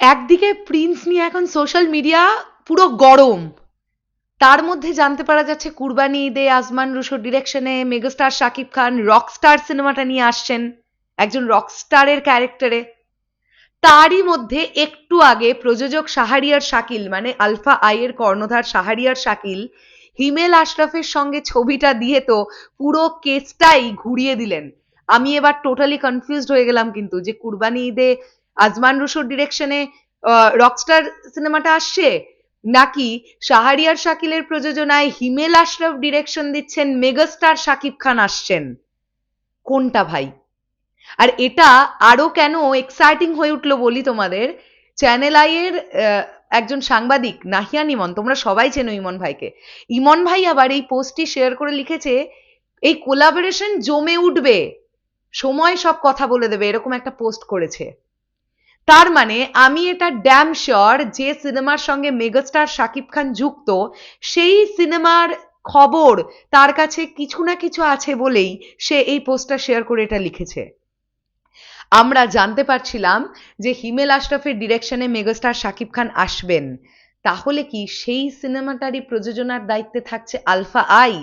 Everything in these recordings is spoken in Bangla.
একদিকে প্রিন্স নিয়ে এখন সোশ্যাল মিডিয়া পুরো গরম। তার মধ্যে জানতে পারা যাচ্ছে কুরবানি ঈদে আসমান রুশোর ডিরেকশনে মেগাস্টার শাকিব খান রকস্টার সিনেমাটা নিয়ে আসছেন একজন রকস্টারের ক্যারেক্টারে তারই মধ্যে একটু আগে প্রযোজক শাহারিয়ার শাকিল মানে আলফা আইয়ের কর্ণধার শাহারিয়ার শাকিল, হিমেল আশরাফের সঙ্গে ছবিটা দিয়ে তো পুরো কেসটাই ঘুরিয়ে দিলেন। আমি এবার টোটালি কনফিউজড হয়ে গেলাম কিন্তু যে কুরবানি ঈদে আজমান রুশোর ডিরেকশনে রকস্টার সিনেমাটা আসছে? নাকি শাহারিয়ার শাকিলের প্রযোজনায় হিমেল আশরাফ ডিরেকশন দিচ্ছেন মেগাস্টার শাকিব খান আসছেন? কোনটা ভাই? আর এটা আরও কেন এক্সাইটিং হয়ে উঠল বলি তোমাদের? চ্যানেল আইয়ের একজন সাংবাদিক নাহিয়ান ইমন, তোমরা সবাই চেনো ইমন ভাইকে। ইমন ভাই আবার এই পোস্টটি শেয়ার করে লিখেছে, এই কোলাবোরেশন জমে উঠবে। সময় সব কথা বলে দেবে। এরকম একটা পোস্ট করেছে। তার মানে আমি এটা ড্যাম শিওর যে সিনেমার সঙ্গে মেগাস্টার শাকিব খান যুক্ত, সেই সিনেমার খবর তার কাছে কিছু না কিছু আছে বলেই সে এই পোস্টটা শেয়ার করে এটা লিখেছে। আমরা জানতে পারছিলাম যে হিমেল আশরাফের ডিরেকশনে মেগাস্টার শাকিব খান আসবেন। তাহলে কি সেই সিনেমাটারই প্রযোজনার দায়িত্বে থাকছে আলফা আই?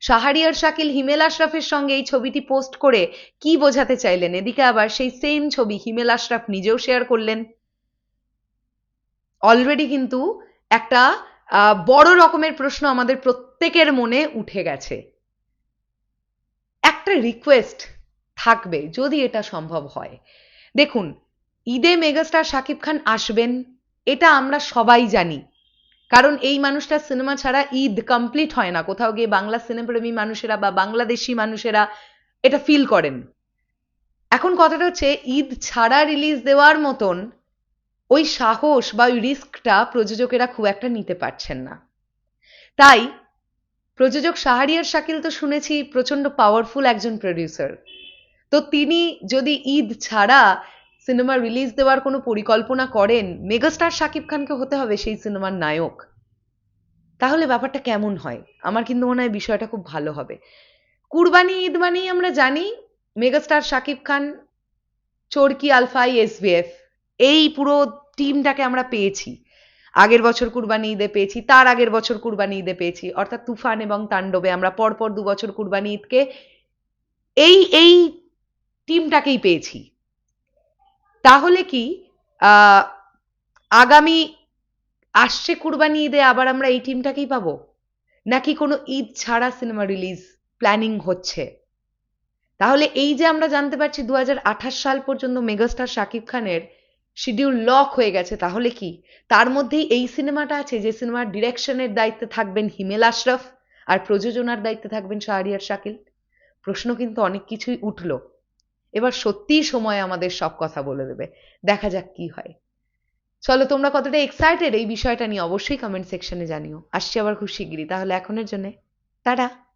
শাহারিয়ার, শাকিল, হিমেল আশরাফের সঙ্গে এই ছবিটি পোস্ট করে কি বোঝাতে চাইলেন? এদিকে আবার সেই সেম ছবি হিমেল আশরাফ নিজেও শেয়ার করলেন। অলরেডি কিন্তু একটা বড় রকমের প্রশ্ন আমাদের প্রত্যেকের মনে উঠে গেছে। একটা রিকোয়েস্ট থাকবে যদি এটা সম্ভব হয়। দেখুন, ঈদে মেগাস্টার শাকিব খান আসবেন, এটা আমরা সবাই জানি। কারণ এই মানুষটার সিনেমা ছাড়া ঈদ কমপ্লিট হয় না। কোথাও গিয়ে বাংলা সিনেপ্রেমী মানুষেরা বা বাংলাদেশি মানুষেরা এটা ফিল করেন। এখন কথাটা হচ্ছে, ঈদ ছাড়া রিলিজ দেওয়ার মতন ওই সাহস বা ওই রিস্কটা প্রযোজকেরা খুব একটা নিতে পারছেন না। তাই প্রযোজক শাহরিয়ার শাকিল তো শুনেছি প্রচণ্ড পাওয়ারফুল একজন প্রডিউসার তো তিনি যদি ঈদ ছাড়া সিনেমা রিলিজ দেওয়ার কোনো পরিকল্পনা করেন মেগাস্টার শাকিব খানকে হতে হবে সেই সিনেমার নায়ক। তাহলে ব্যাপারটা কেমন হয়? আমার কিন্তু মনে হয় বিষয়টা খুব ভালো হবে। কুরবানি ঈদ মানেই আমরা জানি মেগাস্টার শাকিব খান, চরকি আলফাই এসবিএফ এই পুরো টিমটাকে আমরা পেয়েছি। আগের বছর কুরবানি ঈদে পেয়েছি, তার আগের বছর কুরবানি ঈদে পেয়েছি। অর্থাৎ তুফান এবং তাণ্ডবে আমরা পরপর দু বছর কুরবানি ঈদকে এই এই টিমটাকেই পেয়েছি। তাহলে কি আগামী আসছে কুরবানি ঈদে আবার আমরা এই টিমটাকেই পাবো? নাকি কোনো ঈদ ছাড়া সিনেমা রিলিজ প্ল্যানিং হচ্ছে? তাহলে এই যে আমরা জানতে পারছি দু হাজার আঠাশ সাল পর্যন্ত মেগাস্টার শাকিব খানের শিডিউল লক হয়ে গেছে, তাহলে কি তার মধ্যেই এই সিনেমাটা আছে যে সিনেমার ডিরেকশনের দায়িত্বে থাকবেন হিমেল আশরাফ আর প্রযোজনার দায়িত্বে থাকবেন শাহরিয়ার শাকিল? প্রশ্ন কিন্তু অনেক কিছুই উঠল। এবার সত্যিই সময় আমাদের সব কথা বলে দেবে। দেখা যাক কি হয়। চলো, তোমরা কতটা এক্সাইটেড এই বিষয়টা নিয়ে অবশ্যই কমেন্ট সেকশনে জানিও। আসছি আবার খুব শিগগিরই, তাহলে এখনের জন্যে। তারা